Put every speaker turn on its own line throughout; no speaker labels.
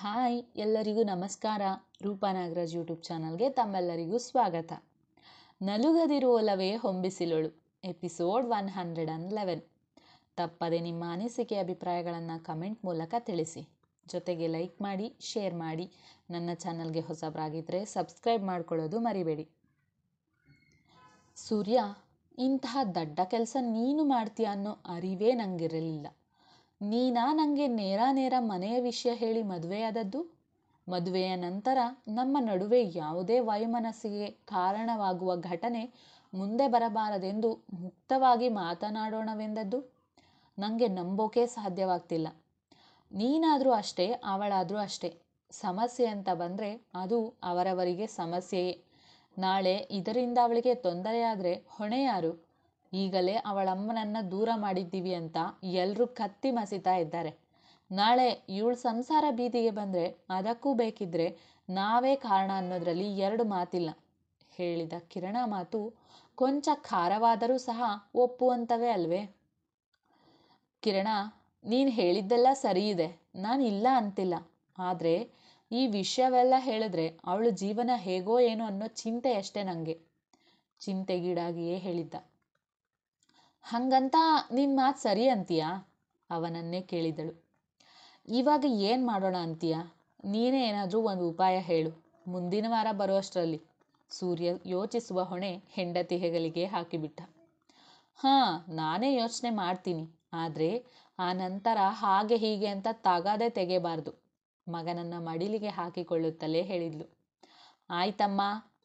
Hi, ಎಲ್ಲರಿಗೂ ನಮಸ್ಕಾರ. Roopa Nagaraj YouTube ಚಾನಲ್ಗೆ ತಮ್ಮೆಲ್ಲರಿಗೂ ಸ್ವಾಗತ. ನಲುಗದಿರು ಒಲವೇ ಹೊಂಬಿಸಿಲೊಳು. Episode one hundred and eleven. ತಪ್ಪದೆ ನಿಮ್ಮ ಅನಿಸಿಕೆ ಅಭಿಪ್ರಾಯಗಳನ್ನು ಕಮೆಂಟ್ ಮೂಲಕ ತಿಳಿಸಿ. ಜೊತೆಗೆ ಲೈಕ್ ಮಾಡಿ, ಶೇರ್ ಮಾಡಿ. ನನ್ನ ಚಾನಲ್ಗೆ ಹೊಸಬರಾಗಿದ್ದರೆ ಸಬ್ಸ್ಕ್ರೈಬ್ ಮಾಡ್ಕೊಳ್ಳೋದು ಮರಿಬೇಡಿ. ಸೂರ್ಯ, ಇಂತಹ ದಡ್ಡ ಕೆಲಸ ನೀನು ಮಾಡ್ತೀಯ ಅನ್ನೋ ಅರಿವೇ ನನಗಿರಲಿಲ್ಲ ನೀನಾ ನನಗೆ ನೇರ ನೇರ ಮನೆಯ ವಿಷಯ ಹೇಳಿ ಮದುವೆಯಾದದ್ದು? ಮದುವೆಯ ನಂತರ ನಮ್ಮ ನಡುವೆ ಯಾವುದೇ ವೈಮನಸ್ಸಿಗೆ ಕಾರಣವಾಗುವ ಘಟನೆ ಮುಂದೆ ಬರಬಾರದೆಂದು ಮುಕ್ತವಾಗಿ ಮಾತನಾಡೋಣವೆಂದದ್ದು? ನನಗೆ ನಂಬೋಕೆ ಸಾಧ್ಯವಾಗ್ತಿಲ್ಲ. ನೀನಾದರೂ ಅಷ್ಟೇ, ಅವಳಾದರೂ ಅಷ್ಟೇ. ಸಮಸ್ಯೆ ಅಂತ ಬಂದರೆ ಅದು ಅವರವರಿಗೆ ಸಮಸ್ಯೆಯೇ. ನಾಳೆ ಇದರಿಂದ ಅವಳಿಗೆ ತೊಂದರೆಯಾದರೆ ಹೊಣೆ ಯಾರು ಈಗಲೇ ಅವಳಮ್ಮನನ್ನು ದೂರ ಮಾಡಿದ್ದೀವಿ ಅಂತ ಎಲ್ಲರೂ ಕತ್ತಿ ಮಸಿತಾ ಇದ್ದಾರೆ. ನಾಳೆ ಇವಳು ಸಂಸಾರ ಬೀದಿಗೆ ಬಂದರೆ ಅದಕ್ಕೂ ಬೇಕಿದ್ರೆ ನಾವೇ ಕಾರಣ ಅನ್ನೋದರಲ್ಲಿ ಎರಡು ಮಾತಿಲ್ಲ. ಹೇಳಿದ ಕಿರಣ ಮಾತು ಕೊಂಚ ಖಾರವಾದರೂ ಸಹ ಒಪ್ಪುವಂಥವೇ ಅಲ್ವೇ? ಕಿರಣ, ನೀನು ಹೇಳಿದ್ದೆಲ್ಲ ಸರಿ ಇದೆ ನಾನು ಇಲ್ಲ ಅಂತಿಲ್ಲ. ಆದರೆ ಈ ವಿಷಯವೆಲ್ಲ ಹೇಳಿದ್ರೆ ಅವಳು ಜೀವನ ಹೇಗೋ ಏನೋ ಅನ್ನೋ ಚಿಂತೆ ಅಷ್ಟೇ ನನಗೆ ಚಿಂತೆಗೀಡಾಗಿಯೇ ಹೇಳಿದ್ದ. ಹಂಗಂತ ನಿನ್ನ ಮಾತು ಸರಿ ಅಂತೀಯಾ? ಅವನನ್ನೇ ಕೇಳಿದಳು. ಇವಾಗ ಏನು ಮಾಡೋಣ ಅಂತೀಯ? ನೀನೇ ಏನಾದರೂ ಒಂದು ಉಪಾಯ ಹೇಳು. ಮುಂದಿನ ವಾರ ಬರುವಷ್ಟರಲ್ಲಿ ಸೂರ್ಯ ಯೋಚಿಸುವ ಹೊಣೆ ಹೆಂಡತಿ ಹೆಗಲಿಗೆ ಹಾಕಿಬಿಟ್ಟ. ಹಾಂ, ನಾನೇ ಯೋಚನೆ ಮಾಡ್ತೀನಿ. ಆದರೆ ಆ ನಂತರ ಹಾಗೆ ಹೀಗೆ ಅಂತ ತಗಾದೆ ತೆಗೆಬಾರ್ದು. ಮಗನನ್ನ ಮಡಿಲಿಗೆ ಹಾಕಿಕೊಳ್ಳುತ್ತಲೇ ಹೇಳಿದ್ಲು. ಆಯ್ತಮ್ಮ,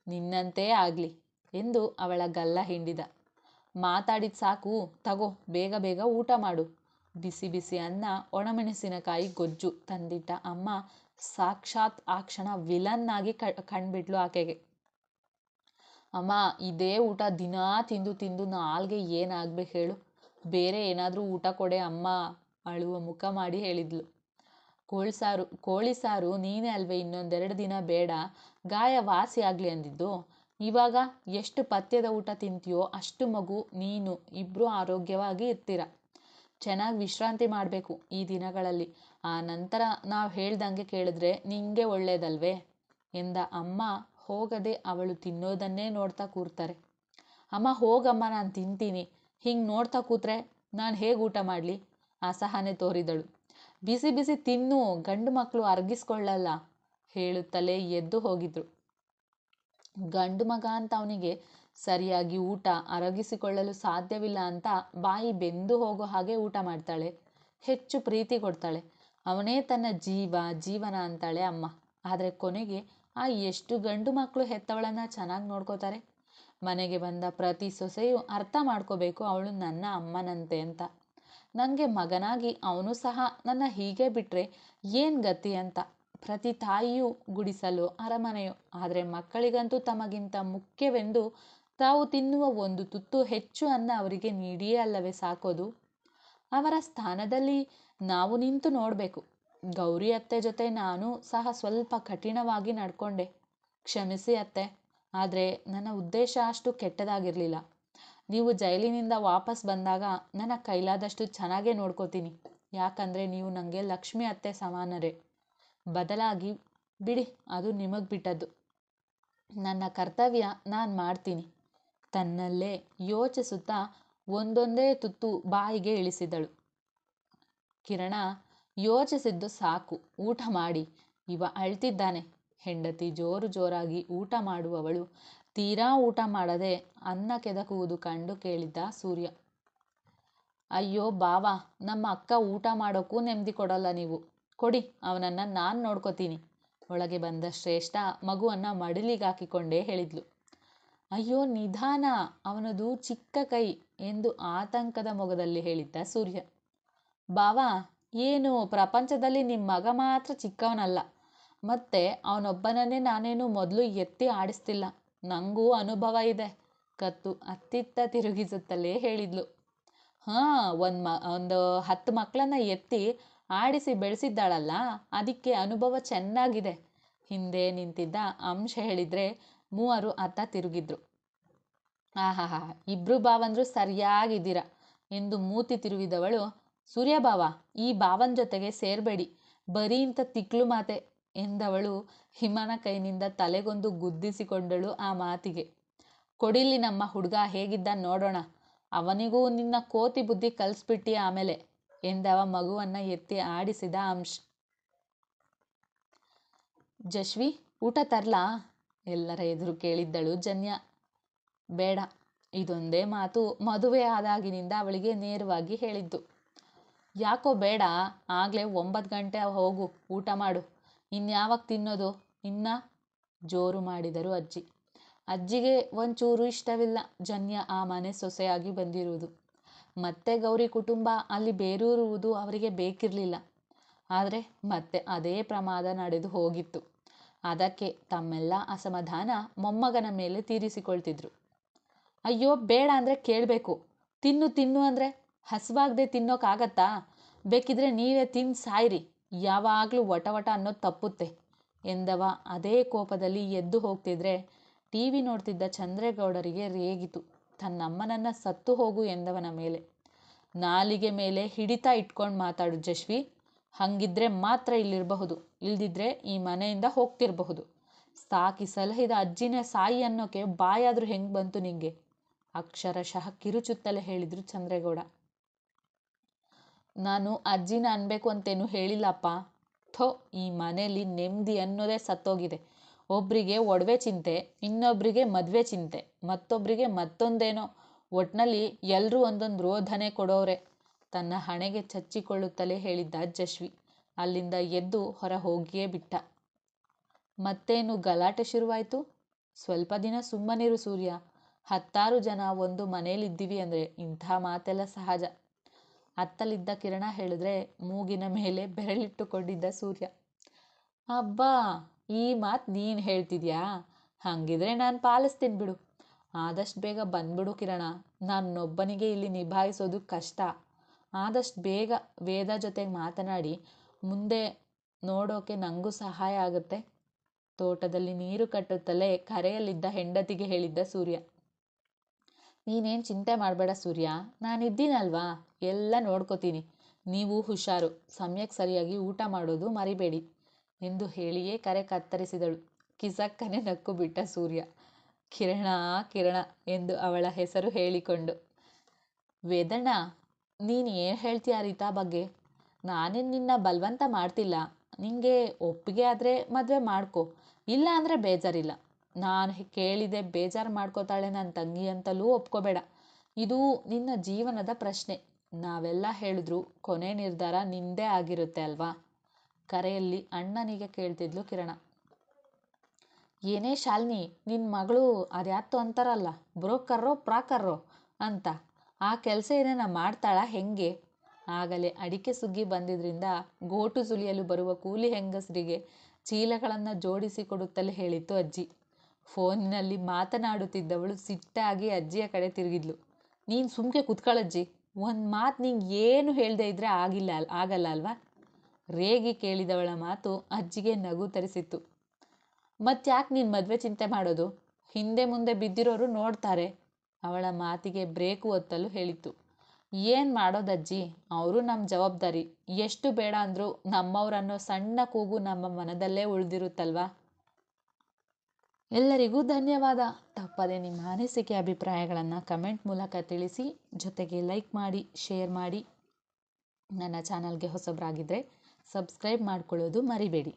ನಿನ್ನಂತೆ ಆಗಲಿ ಎಂದು ಅವಳ ಗಲ್ಲ ಹಿಂಡಿದ. ಮಾತಾಡಿದ ಸಾಕು. ತಗೋ, ಬೇಗ ಬೇಗ ಊಟ ಮಾಡು. ಬಿಸಿ ಬಿಸಿ ಅನ್ನ, ಒಣಮೆಣಸಿನಕಾಯಿ ಗೊಜ್ಜು ತಂದಿಟ್ಟ ಅಮ್ಮ ಸಾಕ್ಷಾತ್ ಆ ಕ್ಷಣ ವಿಲನ್ ಆಗಿ ಕಂಡ್ಬಿಟ್ಲು ಆಕೆಗೆ. ಅಮ್ಮ, ಇದೇ ಊಟ ದಿನಾ ತಿಂದು ತಿಂದು ನಾಲ್ಗೆ ಏನಾಗ್ಬೇಕು ಹೇಳು. ಬೇರೆ ಏನಾದರೂ ಊಟ ಕೊಡೆ ಅಮ್ಮ ಅಳುವ ಮುಖ ಮಾಡಿ ಹೇಳಿದ್ಲು. ಕೋಳಿ ಸಾರು ಕೋಳಿ ಸಾರು ನೀನೇ ಅಲ್ವೇ ಇನ್ನೊಂದೆರಡು ದಿನ ಬೇಡ. ಗಾಯ ವಾಸಿ ಆಗಲಿ ಅಂದಿದ್ದು. ಇವಾಗ ಎಷ್ಟು ಪಥ್ಯದ ಊಟ ತಿಂತೀಯೋ ಅಷ್ಟು ಮಗು, ನೀನು ಇಬ್ಬರೂ ಆರೋಗ್ಯವಾಗಿ ಇರ್ತೀರ? ಚೆನ್ನಾಗಿ ವಿಶ್ರಾಂತಿ ಮಾಡಬೇಕು ಈ ದಿನಗಳಲ್ಲಿ. ಆ ನಂತರ ನಾವು ಹೇಳ್ದಂಗೆ ಕೇಳಿದ್ರೆ ನಿಂಗೆ ಒಳ್ಳೇದಲ್ವೇ? ಎಂದ ಅಮ್ಮ ಹೋಗದೆ ಅವಳು ತಿನ್ನೋದನ್ನೇ ನೋಡ್ತಾ ಕೂರ್ತಾರೆ. ಅಮ್ಮ ಹೋಗಮ್ಮ ನಾನು ತಿಂತೀನಿ. ಹಿಂಗೆ ನೋಡ್ತಾ ಕೂತ್ರೆ ನಾನು ಹೇಗೆ ಊಟ ಮಾಡಲಿ? ಅಸಹನೆ ತೋರಿದಳು. ಬಿಸಿ ಬಿಸಿ ತಿನ್ನು, ಗಂಡು ಮಕ್ಕಳು ಅರ್ಗಿಸ್ಕೊಳ್ಳಲ್ಲ, ಹೇಳುತ್ತಲೇ ಎದ್ದು ಹೋಗಿದ್ರು. ಗಂಡು ಮಗ ಅಂತ ಅವನಿಗೆ ಸರಿಯಾಗಿ ಊಟ ಅರಗಿಸಿಕೊಳ್ಳಲು ಸಾಧ್ಯವಿಲ್ಲ ಅಂತ ಬಾಯಿ ಬೆಂದು ಹೋಗೋ ಹಾಗೆ ಊಟ ಮಾಡ್ತಾಳೆ. ಹೆಚ್ಚು ಪ್ರೀತಿ ಕೊಡ್ತಾಳೆ. ಅವನೇ ತನ್ನ ಜೀವ, ಜೀವನ ಅಂತಾಳೆ ಅಮ್ಮ. ಆದರೆ ಕೊನೆಗೆ ಆ ಎಷ್ಟು ಗಂಡು ಮಕ್ಕಳು ಹೆತ್ತವಳನ್ನು ಚೆನ್ನಾಗಿ ನೋಡ್ಕೋತಾರೆ. ಮನೆಗೆ ಬಂದ ಪ್ರತಿ ಸೊಸೆಯು ಅರ್ಥ ಮಾಡ್ಕೋಬೇಕು ಅವಳು ನನ್ನ ಅಮ್ಮನಂತೆ ಅಂತ. ನನಗೆ ಮಗನಾಗಿ ಅವನು ಸಹ ನನ್ನ ಹೀಗೆ ಬಿಟ್ಟರೆ ಏನು ಗತಿ ಅಂತ. ಪ್ರತಿ ತಾಯಿಯೂ ಗುಡಿಸಲು ಅರಮನೆಯು. ಆದರೆ ಮಕ್ಕಳಿಗಂತೂ ತಮಗಿಂತ ಮುಖ್ಯವೆಂದು ತಾವು ತಿನ್ನುವ ಒಂದು ತುತ್ತು ಹೆಚ್ಚು ಅನ್ನ ಅವರಿಗೆ ನೀಡಿಯೇ ಅಲ್ಲವೇ ಸಾಕೋದು? ಅವರ ಸ್ಥಾನದಲ್ಲಿ ನಾವು ನಿಂತು ನೋಡಬೇಕು. ಗೌರಿ ಅತ್ತೆ ಜೊತೆ ನಾನು ಸಹ ಸ್ವಲ್ಪ ಕಠಿಣವಾಗಿ ನಡ್ಕೊಂಡೆ. ಕ್ಷಮಿಸಿ ಅತ್ತೆ. ಆದರೆ ನನ್ನ ಉದ್ದೇಶ ಅಷ್ಟು ಕೆಟ್ಟದಾಗಿರಲಿಲ್ಲ. ನೀವು ಜೈಲಿನಿಂದ ವಾಪಸ್ ಬಂದಾಗ ನನ್ನ ಕೈಲಾದಷ್ಟು ಚೆನ್ನಾಗೇ ನೋಡ್ಕೋತೀನಿ. ಯಾಕಂದರೆ ನೀವು ನನಗೆ ಲಕ್ಷ್ಮಿ ಅತ್ತೆ ಸಮಾನರೇ. ಬದಲಾಗಿ ಬಿಡಿ, ಅದು ನಿಮಗೆ ಬಿಟ್ಟದ್ದು. ನನ್ನ ಕರ್ತವ್ಯ ನಾನು ಮಾಡ್ತೀನಿ. ತನ್ನಲ್ಲೇ ಯೋಚಿಸುತ್ತಾ ಒಂದೊಂದೇ ತುತ್ತು ಬಾಯಿಗೆ ಇಳಿಸಿದಳು. ಕಿರಣ, ಯೋಚಿಸಿದ್ದು ಸಾಕು, ಊಟ ಮಾಡಿ. ಇವ ಅಳ್ತಿದ್ದಾನೆ. ಹೆಂಡತಿ ಜೋರು ಜೋರಾಗಿ ಊಟ ಮಾಡುವವಳು ತೀರಾ ಊಟ ಮಾಡದೆ ಅನ್ನ ಕೆದಕುವುದು ಕಂಡು ಕೇಳಿದ್ದ ಸೂರ್ಯ. ಅಯ್ಯೋ ಬಾವ, ನಮ್ಮ ಅಕ್ಕ ಊಟ ಮಾಡೋಕ್ಕೂ ನೆಮ್ಮದಿ ಕೊಡಲ್ಲ ನೀವು. ಕೊಡಿ, ಅವನನ್ನು ನಾನು ನೋಡ್ಕೋತೀನಿ. ಒಳಗೆ ಬಂದ ಶ್ರೇಷ್ಠ ಮಗುವನ್ನು ಮಡಿಲಿಗೆ ಹಾಕಿಕೊಂಡೇ ಹೇಳಿದ್ಲು. ಅಯ್ಯೋ, ನಿಧಾನ, ಅವನದು ಚಿಕ್ಕ ಕೈ ಎಂದು ಆತಂಕದ ಮೊಗದಲ್ಲಿ ಹೇಳಿದ್ದ ಸೂರ್ಯ. ಬಾವಾ, ಏನು, ಪ್ರಪಂಚದಲ್ಲಿ ನಿಮ್ಮ ಮಗ ಮಾತ್ರ ಚಿಕ್ಕವನಲ್ಲ. ಮತ್ತೆ ಅವನೊಬ್ಬನನ್ನೇ ನಾನೇನು ಮೊದಲು ಎತ್ತಿ ಆಡಿಸ್ತಿಲ್ಲ. ನನಗೂ ಅನುಭವ ಇದೆ. ಕತ್ತು ಅತ್ತಿತ್ತ ತಿರುಗಿಸುತ್ತಲೇ ಹೇಳಿದ್ಲು. ಹಾಂ, ಒಂದು ಮ, ಒಂದು ಹತ್ತು ಮಕ್ಕಳನ್ನ ಎತ್ತಿ ಆಡಿಸಿ ಬೆಳೆಸಿದ್ದಾಳಲ್ಲ, ಅದಕ್ಕೆ ಅನುಭವ ಚೆನ್ನಾಗಿದೆ. ಹಿಂದೆ ನಿಂತಿದ್ದ ಅಂಶ ಹೇಳಿದ್ರೆ ಮೂವರು ಅತ್ತ ತಿರುಗಿದ್ರು. ಆಹಾ ಇಬ್ರು ಬಾವಂದ್ರು ಸರಿಯಾಗಿದ್ದೀರ ಎಂದು ಮೂತಿ ತಿರುವಿದವಳು ಸೂರ್ಯಭಾವ ಈ ಬಾವನ್ ಜೊತೆಗೆ ಸೇರಬೇಡಿ, ಬರೀ ಇಂಥ ತಿಕ್ಲು ಮಾತೆ ಎಂದವಳು ಹಿಮನ ಕೈನಿಂದ ತಲೆಗೊಂದು ಗುದ್ದಿಸಿಕೊಂಡಳು ಆ ಮಾತಿಗೆ. ಕೊಡಿಲಿ ನಮ್ಮ ಹುಡುಗ ಹೇಗಿದ್ದ ನೋಡೋಣ, ಅವನಿಗೂ ನಿನ್ನ ಕೋತಿ ಬುದ್ಧಿ ಕಲಿಸ್ಬಿಟ್ಟಿ ಆಮೇಲೆ. ಎಂದವ ಮಗುವನ್ನ ಎತ್ತಿ ಆಡಿಸಿದ ಅಂಶ್. ಜಶ್ವಿ, ಊಟ ತರ್ಲಾ? ಎಲ್ಲರ ಎದುರು ಕೇಳಿದ್ದಳು ಜನ್ಯ. ಬೇಡ, ಇದೊಂದೇ ಮಾತು. ಮದುವೆ ಆದಾಗಿನಿಂದ ಅವಳಿಗೆ ನೇರವಾಗಿ ಹೇಳಿದ್ದು. ಯಾಕೋ ಬೇಡ, ಆಗಲೇ ಒಂಬತ್ತು ಗಂಟೆ ಹೋಗು, ಊಟ ಮಾಡು. ಇನ್ಯಾವಾಗ ತಿನ್ನೋದು? ಇನ್ನ? ಜೋರು ಮಾಡಿದರು ಅಜ್ಜಿ. ಅಜ್ಜಿಗೆ ಒಂಚೂರು ಇಷ್ಟವಿಲ್ಲ. ಜನ್ಯ ಆ ಮನೆ ಸೊಸೆಯಾಗಿ ಬಂದಿರುವುದು. ಮತ್ತೆ ಗೌರಿ ಕುಟುಂಬ ಅಲ್ಲಿ ಬೇರೂರುವುದು ಅವರಿಗೆ ಬೇಕಿರಲಿಲ್ಲ. ಆದರೆ ಮತ್ತೆ ಅದೇ ಪ್ರಮಾದ ನಡೆದು ಹೋಗಿತ್ತು. ಅದಕ್ಕೆ ತಮ್ಮೆಲ್ಲ ಅಸಮಾಧಾನ ಮೊಮ್ಮಗನ ಮೇಲೆ ತೀರಿಸಿಕೊಳ್ತಿದ್ರು. ಅಯ್ಯೋ, ಬೇಡ ಅಂದರೆ ಕೇಳಬೇಕು. ತಿನ್ನು ತಿನ್ನು ಅಂದರೆ ಹಸಿವಾಗದೆ ತಿನ್ನೋಕ್ಕಾಗತ್ತಾ ಬೇಕಿದ್ರೆ ನೀವೇ ತಿಂದು ಸಾಯ್ರಿ. ಯಾವಾಗಲೂ ವಟ ವಟ ಅನ್ನೋದು ತಪ್ಪುತ್ತೆ ಎಂದವ ಅದೇ ಕೋಪದಲ್ಲಿ ಎದ್ದು ಹೋಗ್ತಿದ್ರೆ ಟಿ ವಿ ನೋಡ್ತಿದ್ದ ಚಂದ್ರೇಗೌಡರಿಗೆ ರೇಗಿತು. ತನ್ನಮ್ಮನನ್ನು ಸತ್ತು ಹೋಗು ಎಂದವನ ಮೇಲೆ. ನಾಲಿಗೆ ಮೇಲೆ ಹಿಡಿತ ಇಟ್ಕೊಂಡು ಮಾತಾಡು ಜಶ್ವಿ. ಹಂಗಿದ್ರೆ ಮಾತ್ರ ಇಲ್ಲಿರಬಹುದು. ಇಲ್ದಿದ್ರೆ ಈ ಮನೆಯಿಂದ ಹೋಗ್ತಿರಬಹುದು. ಸಾಕಿ ಸಲಹಿದ ಅಜ್ಜಿನೇ ಸಾಯಿ ಅನ್ನೋಕೆ ಬಾಯಾದ್ರೂ ಹೆಂಗೆ ಬಂತು ನಿಂಗೆ? ಅಕ್ಷರಶಃ ಕಿರುಚುತ್ತಲೇ ಹೇಳಿದ್ರು ಚಂದ್ರೇಗೌಡ. ನಾನು ಅಜ್ಜಿನ ಅನ್ಬೇಕು ಅಂತೇನು ಹೇಳಿಲ್ಲಪ್ಪ. ಥೋ, ಈ ಮನೇಲಿ ನೆಮ್ಮದಿ ಅನ್ನೋದೇ ಸತ್ತೋಗಿದೆ. ಒಬ್ಬರಿಗೆ ಒಡವೆ ಚಿಂತೆ ಇನ್ನೊಬ್ಬರಿಗೆ ಮದುವೆ ಚಿಂತೆ ಮತ್ತೊಬ್ಬರಿಗೆ ಮತ್ತೊಂದೇನೋ. ಒಟ್ಟಿನಲ್ಲಿ ಎಲ್ಲರೂ ಒಂದೊಂದು ರೋಧನೆ ಕೊಡೋರೆ ತನ್ನ ಹಣೆಗೆ ಚಚ್ಚಿಕೊಳ್ಳುತ್ತಲೇ ಹೇಳಿದ್ದ ಜಶ್ವಿ, ಅಲ್ಲಿಂದ ಎದ್ದು ಹೊರ ಹೋಗಿಯೇ ಬಿಟ್ಟ. ಮತ್ತೇನು ಗಲಾಟೆ ಶುರುವಾಯಿತು? ಸ್ವಲ್ಪ ದಿನ ಸುಮ್ಮನಿರು ಸೂರ್ಯ. ಹತ್ತಾರು ಜನ ಒಂದು ಮನೇಲಿದ್ದೀವಿ ಅಂದರೆ ಇಂಥ ಮಾತೆಲ್ಲ ಸಹಜ. ಅತ್ತಲಿದ್ದ ಕಿರಣ ಹೇಳಿದ್ರೆ ಮೂಗಿನ ಮೇಲೆ ಬೆರಳಿಟ್ಟುಕೊಂಡಿದ್ದ ಸೂರ್ಯ. ಅಬ್ಬಾ! ಈ ಮಾತು ನೀನು ಹೇಳ್ತಿದ್ಯಾ? ಹಾಗಿದ್ರೆ ನಾನು ಪಾಲಿಸ್ತೀನಿ ಬಿಡು. ಆದಷ್ಟು ಬೇಗ ಬಂದ್ಬಿಡು ಕಿರಣ. ನನ್ನೊಬ್ಬನಿಗೆ ಇಲ್ಲಿ ನಿಭಾಯಿಸೋದು ಕಷ್ಟ. ಆದಷ್ಟು ಬೇಗ ವೇದ ಜೊತೆಗೆ ಮಾತನಾಡಿ ಮುಂದೆ ನೋಡೋಕೆ ನನಗೂ ಸಹಾಯ ಆಗುತ್ತೆ. ತೋಟದಲ್ಲಿ ನೀರು ಕಟ್ಟುತ್ತಲೇ ಕರೆಯಲ್ಲಿದ್ದ ಹೆಂಡತಿಗೆ ಹೇಳಿದ್ದ ಸೂರ್ಯ. ನೀನೇನು ಚಿಂತೆ ಮಾಡಬೇಡ ಸೂರ್ಯ. ನಾನಿದ್ದೀನಲ್ವಾ? ಎಲ್ಲ ನೋಡ್ಕೋತೀನಿ. ನೀವು ಹುಷಾರು. ಸಮಯಕ್ಕೆ ಸರಿಯಾಗಿ ಊಟ ಮಾಡೋದು ಮರಿಬೇಡಿ. ಎಂದು ಹೇಳಿಯೇ ಕರೆ ಕತ್ತರಿಸಿದಳು. ಕಿಸಕ್ಕನೆ ನಕ್ಕು ಬಿಟ್ಟ ಸೂರ್ಯ. ಕಿರಣ ಕಿರಣ ಎಂದು ಅವಳ ಹೆಸರು ಹೇಳಿಕೊಂಡು, ವೇದಣ್ಣ, ನೀನು ಏನು ಹೇಳ್ತೀಯ ರೀತಾ ಬಗ್ಗೆ? ನಾನೇನು ನಿನ್ನ ಬಲವಂತ ಮಾಡ್ತಿಲ್ಲ. ನಿಂಗೆ ಒಪ್ಪಿಗೆ ಆದರೆ ಮದುವೆ ಮಾಡ್ಕೊ. ಇಲ್ಲ ಅಂದರೆ ಬೇಜಾರಿಲ್ಲ. ನಾನು ಕೇಳಿದೆ ಬೇಜಾರು ಮಾಡ್ಕೋತಾಳೆ ನನ್ನ ತಂಗಿ ಅಂತಲೂ ಒಪ್ಕೋಬೇಡ. ಇದು ನಿನ್ನ ಜೀವನದ ಪ್ರಶ್ನೆ. ನಾವೆಲ್ಲ ಹೇಳಿದ್ರು ಕೊನೆ ನಿರ್ಧಾರ ನಿಂದೇ ಆಗಿರುತ್ತೆ ಅಲ್ವಾ? ಕರೆಯಲ್ಲಿ ಅಣ್ಣನಿಗೆ ಕೇಳ್ತಿದ್ಲು ಕಿರಣ. ಏನೇ ಶಾಲಿನಿ ನಿನ್ನ ಮಗಳು ಅದ್ಯಾತ್ತು ಅಂತಾರಲ್ಲ, ಬ್ರೋಕರ್ರೋ, ಪ್ರಾಕರ್ರೋ ಅಂತ. ಆ ಕೆಲಸ ಏನೇನ ಮಾಡ್ತಾಳ, ಹೆಂಗೆ? ಆಗಲೇ ಅಡಿಕೆ ಸುಗ್ಗಿ ಬಂದಿದ್ರಿಂದ ಗೋಟು ಸುಲಿಯಲು ಬರುವ ಕೂಲಿ ಹೆಂಗಸರಿಗೆ ಚೀಲಗಳನ್ನು ಜೋಡಿಸಿ ಕೊಡುತ್ತಲೇ ಹೇಳಿತ್ತು ಅಜ್ಜಿ. ಫೋನಿನಲ್ಲಿ ಮಾತನಾಡುತ್ತಿದ್ದವಳು ಸಿಟ್ಟಾಗಿ ಅಜ್ಜಿಯ ಕಡೆ ತಿರುಗಿದ್ಲು. ನೀನು ಸುಮ್ಕೆ ಕುತ್ಕೊಳ್ಳಜ್ಜಿ ಒಂದು ಮಾತು ನಿಂಗೆ ಏನು ಹೇಳದೆ ಇದ್ರೆ ಆಗಿಲ್ಲ, ಆಗಲ್ಲ ಅಲ್ವಾ? ರೇಗಿ ಕೇಳಿದವಳ ಮಾತು ಅಜ್ಜಿಗೆ ನಗು ತರಿಸಿತ್ತು. ಮತ್ತ್ಯಾಕೆ ನೀನು ಮದುವೆ ಚಿಂತೆ ಮಾಡೋದು? ಹಿಂದೆ ಮುಂದೆ ಬಿದ್ದಿರೋರು ನೋಡ್ತಾರೆ. ಅವಳ ಮಾತಿಗೆ ಬ್ರೇಕು ಒತ್ತಲು ಹೇಳಿತ್ತು. ಏನು ಮಾಡೋದಜ್ಜಿ? ಅವರು ನಮ್ಮ ಜವಾಬ್ದಾರಿ. ಎಷ್ಟು ಬೇಡ ಅಂದರೂ ನಮ್ಮವರನ್ನೋ ಸಣ್ಣ ಕೂಗು ನಮ್ಮ ಮನದಲ್ಲೇ ಉಳಿದಿರುತ್ತಲ್ವಾ? ಎಲ್ಲರಿಗೂ ಧನ್ಯವಾದ. ತಪ್ಪದೆ ನಿಮ್ಮ ಅನಿಸಿಕೆ ಅಭಿಪ್ರಾಯಗಳನ್ನು ಕಮೆಂಟ್ ಮೂಲಕ ತಿಳಿಸಿ, ಜೊತೆಗೆ ಲೈಕ್ ಮಾಡಿ, ಶೇರ್ ಮಾಡಿ. ನನ್ನ ಚಾನಲ್ಗೆ ಹೊಸಬರಾಗಿದ್ದರೆ ಸಬ್ಸ್ಕ್ರೈಬ್ ಮಾಡ್ಕೊಳ್ಳೋದು ಮರಿಬೇಡಿ.